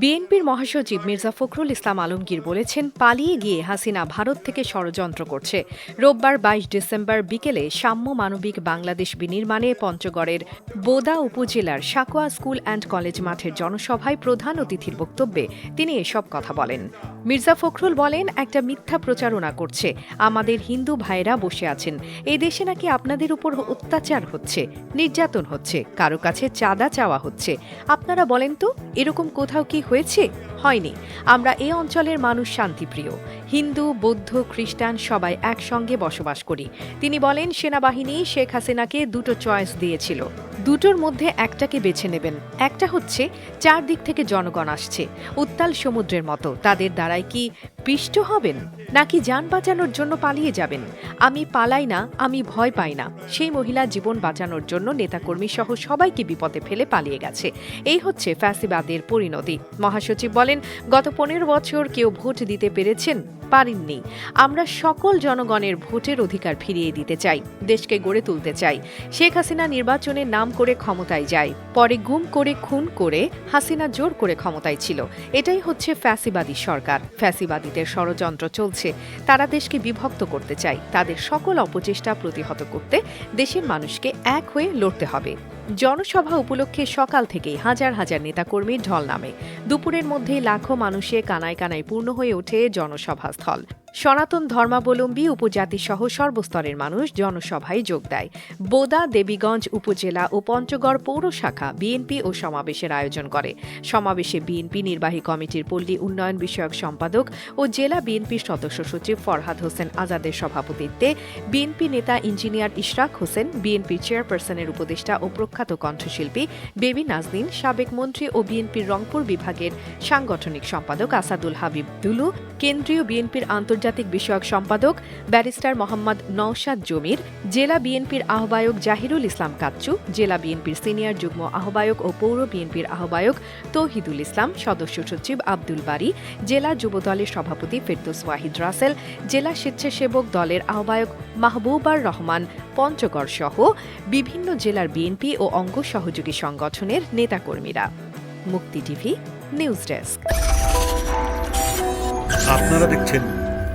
বিএনপির মহাসচিব মির্জা ফখরুল ইসলাম আলমগীর বলেছেন, পালিয়ে গিয়ে হাসিনা ভারত থেকে ষড়যন্ত্র করছে। রোববার বাইশ ডিসেম্বর বিকেলে সাম্য মানবিক বাংলাদেশ বিনির্মাণে পঞ্চগড়ের বোদা উপজেলার সাকোয়া স্কুল অ্যান্ড কলেজ মাঠের জনসভায় প্রধান অতিথির বক্তব্যে তিনি এসব কথা বলেন। মির্জা ফখরুল বলেন, একটা মিথ্যা প্রচারণা করছে, আমাদের হিন্দু ভাইয়েরা বসে আছেন, এই দেশে নাকি আপনাদের উপর অত্যাচার হচ্ছে, নির্যাতন হচ্ছে, কারও কাছে চাঁদা চাওয়া হচ্ছে। আপনারা বলেন তো, এরকম কোথাও কি হয়েছে হয়নি। আমরা এ অঞ্চলের মানুষ শান্তিপ্রিয়। হিন্দু, বৌদ্ধ, খ্রিস্টান সবাই একসঙ্গে বসবাস করি। তিনি বলেন, সেনাবাহিনী শেখ হাসিনাকে দুটো চয়েস দিয়েছিল। দুটোর মধ্যে একটাকে বেছে নেবেন। একটা হচ্ছে, চারদিক থেকে জনগণ আসছে, উত্তাল সমুদ্রের মতো। তাদের দ্বারাই কি পিষ্ট হবেন? নাকি যান বাঁচানোর জন্য পালিয়ে যাবেন? আমি পালাই না, আমি ভয় পাই না। সেই মহিলা জীবন বাঁচানোর জন্য নেতাকর্মী সহ সবাইকে বিপদে ফেলে পালিয়ে গেছে। এই হচ্ছে ফ্যাসিবাদের পরিণতি। মহাসচিব বলেন গত পনেরো বছর কেউ ভোট দিতে পেরেছেন, পারেননি। আমরা সকল জনগণের ভোটের অধিকার ফিরিয়ে দিতে চাই, দেশকে গড়ে তুলতে চাই। শেখ হাসিনা নির্বাচনের নাম করে ক্ষমতায় যায়, পরে গুম করে, খুন করে হাসিনা জোর করে ক্ষমতায় ছিল। এটাই হচ্ছে ফ্যাসিবাদী সরকার। ফ্যাসিবাদীদের ষড়যন্ত্র চলছে, তারা দেশকে বিভক্ত করতে চায়। তাদের সকল অপচেষ্টা প্রতিহত করতে দেশের মানুষকে এক হয়ে লড়তে হবে। জনসভা উপলক্ষে সকাল থেকেই হাজার হাজার নেতাকর্মীর ঢল নামে। দুপুরের মধ্যে লাখো মানুষে কানায় কানায় পূর্ণ হয়ে ওঠে জনসভাস্থল। সনাতন ধর্মাবলম্বী উপজাতি সহ সর্বস্তরের মানুষ জনসভায় যোগ দেয়। বোদা, দেবীগঞ্জ উপজেলা ও পঞ্চগড় পৌর শাখা বিএনপি ও সমাবেশের আয়োজন করে। সমাবেশে বিএনপি নির্বাহী কমিটির পল্লী উন্নয়ন বিষয়ক সম্পাদক ও জেলা বিএনপির সদস্য সচিব ফরহাদ হোসেন আজাদের সভাপতিত্বে বিএনপি নেতা ইঞ্জিনিয়ার ইশরাক হোসেন, বিএনপি চেয়ারপারসনের উপদেষ্টা ও প্রখ্যাত কণ্ঠশিল্পী বেবি নাজদিন সাবেক মন্ত্রী ও বিএনপির রংপুর বিভাগের সাংগঠনিক সম্পাদক আসাদুল হাবিব দুলু, কেন্দ্রীয় বিএনপির আন্তর্জাতিক বিষয়ক সম্পাদক ব্যারিস্টার মোহাম্মদ নওশাদ জমির, জেলা বিএনপির আহ্বায়ক জাহিরুল ইসলাম কাচ্চু, জেলা বিএনপির সিনিয়র যুগ্ম আহ্বায়ক ও পৌর বিএনপির আহ্বায়ক তৌহিদুল ইসলাম, সদস্য সচিব আব্দুল বারী, জেলা যুবদলের সভাপতি ফেরদৌস ওয়াহিদ রাসেল, জেলা স্বেচ্ছাসেবক দলের আহ্বায়ক মাহবুবার রহমান পঞ্চগড় সহ বিভিন্ন জেলার বিএনপি ও অঙ্গ সহযোগী সংগঠনের নেতাকর্মীরা। মুক্তি টিভি, নিউজ ডেস্ক। আপনারা দেখছেন